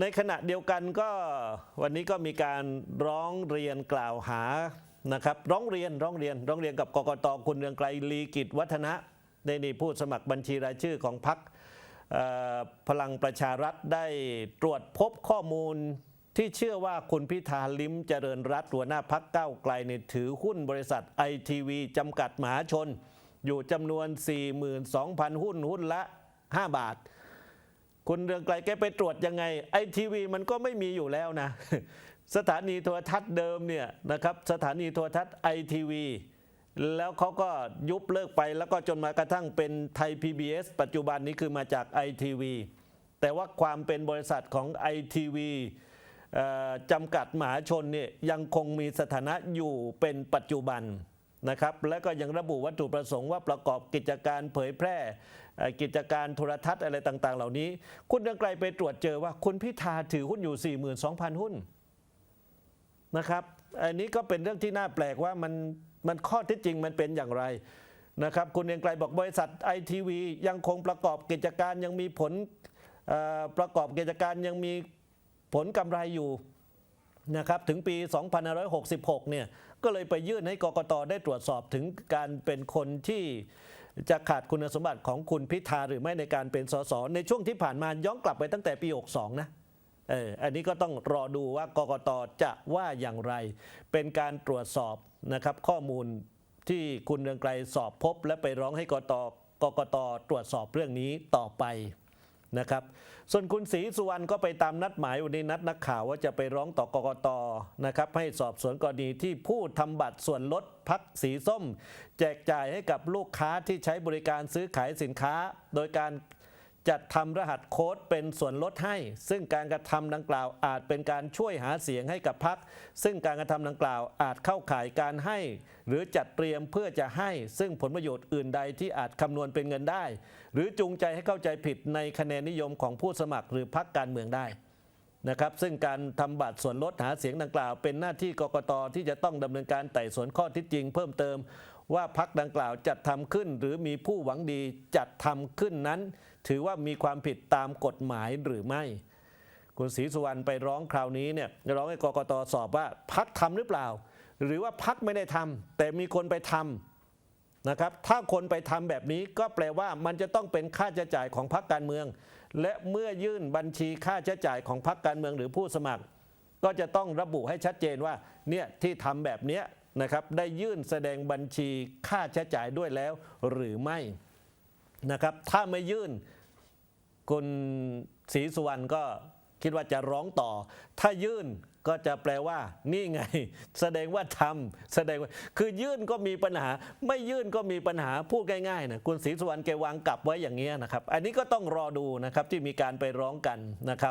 ในขณะเดียวกันก็วันนี้ก็มีการร้องเรียนกล่าวหานะครับร้องเรียนร้องเรียนร้องเรียนกับกกตคุณเรืองไกรลีกิจวัฒนะในนี่ผู้สมัครบัญชีรายชื่อของพรรคพลังประชารัฐได้ตรวจพบข้อมูลที่เชื่อว่าคุณพิธาลิมเจริญรัตหัวหน้าพักก้าไกลในถือหุ้นบริษัทไอทีวีจำกัดมหาชน อยู่จำนวน 42,000 หุ้นหุ้นละ 5 บาท คุณเรืองไกลแกไปตรวจยังไงไอทีวีมันก็ไม่มีอยู่แล้วนะ สถานีโทรทัศน์เดิมเนี่ยนะครับสถานีโทรทัศน์ไอทีวีแล้วเขาก็ยุบเลิกไปแล้วก็จนมากระทั่งเป็นไทย PBS ปัจจุบันนี้คือมาจากไอทีวีแต่ว่าความเป็นบริษัทของไอทีวีจำกัดมหาชนเนี่ยยังคงมีสถานะอยู่เป็นปัจจุบัน นะครับและก็ยังระบุวัตถุประสงค์ว่าประกอบกิจการเผยแพร่กิจการโทรทัศน์อะไรต่าง ๆ เหล่านี้ คุณเรืองไกลไปตรวจเจอว่าคุณพิธาถือหุ้นอยู่ 42,000 หุ้นนะครับอันนี้ก็เป็นเรื่องที่น่าแปลกว่ามันมันข้อท็จจริงมันเป็นอย่างไรนะครับคุณเรืองไกลบอกบริษัทไอทีวียังคงประกอบกิจการยังมีผลประกอบกิจการยังมีผลกำไรอยู่ นะครับถึงปี 2566 เนี่ยก็เลยไปยื่นให้กกตได้ตรวจสอบถึงการเป็นคนที่จะขาดคุณสมบัติของคุณพิธาหรือไม่ในการเป็นสสในช่วงที่ผ่านมาย้อนกลับไปตั้งแต่ปี 62 นะเอออันนี้ก็ต้องรอดูว่ากกตจะว่าอย่างไร เป็นการตรวจสอบนะครับข้อมูลที่คุณเรืองไกรสอบพบ และไปร้องให้กกตกกตตรวจสอบเรื่องนี้ต่อไป นะครับ ส่วนคุณศรีสุวรรณก็ไปตามนัดหมายวันนี้นัดนักข่าวว่าจะไปร้องต่อกกตนะครับให้สอบสวนกรณีที่ผู้ทำบัตรส่วนลดพักสีส้ม แจกจ่ายให้กับลูกค้าที่ใช้บริการซื้อขายสินค้า โดยการ จัดทำรหัสโค้ดเป็นส่วนลดให้ ซึ่งการกระทำดังกล่าวอาจเป็นการช่วยหาเสียงให้กับพักซึ่งการกระทำดังกล่าวอาจเข้าข่ายการให้ หรือจัดเตรียมเพื่อจะให้ ซึ่งผลประโยชน์อื่นใดที่อาจคำนวณเป็นเงินได้ หรือจูงใจให้เข้าใจผิดในคะแนนนิยมของผู้สมัครหรือพักการเมืองได้นะครับซึ่งการทำบัตรส่วนลดหาเสียงดังกล่าว เป็นหน้าที่กกตที่จะต้องดำเนินการไต่สวนข้อที่จริงเพิ่มเติม ว่าพักดังกล่าวจัดทำขึ้น หรือมีผู้หวังดีจัดทำขึ้นนั้น ถือว่ามีความผิดตามกฎหมายหรือไม่ คุณศรีสุวรรณไปร้องคราวนี้เนี่ยร้องให้กกตสอบว่าพักทำหรือเปล่า หรือว่าพักไม่ได้ทำแต่มีคนไปทำนะครับถ้าคนไปทำแบบนี้ก็แปลว่ามันจะต้องเป็นค่าใช้จ่ายของพรรคการเมือง และเมื่อยื่นบัญชีค่าใช้จ่ายของพรรคการเมืองหรือผู้สมัครก็จะต้องระบุให้ชัดเจนว่าเนี่ยที่ทำแบบเนี้ย นะครับได้ยื่นแสดงบัญชีค่าใช้จ่ายด้วยแล้วหรือไม่นะครับถ้าไม่ยื่นคุณศรีสุวรรณก็คิดว่าจะร้องต่อ ถ้ายื่นก็จะแปลว่า นี่ไง แสดงว่าทำแสดงว่าคือยื่นก็มีปัญหา ไม่ยื่นก็มีปัญหาพูดง่ายๆนะคุณศรีสุวรรณแกวางกลับไว้อย่างเงี้ยนะครับ อันนี้ก็ต้องรอดูนะครับที่มีการไปร้องกันนะครับ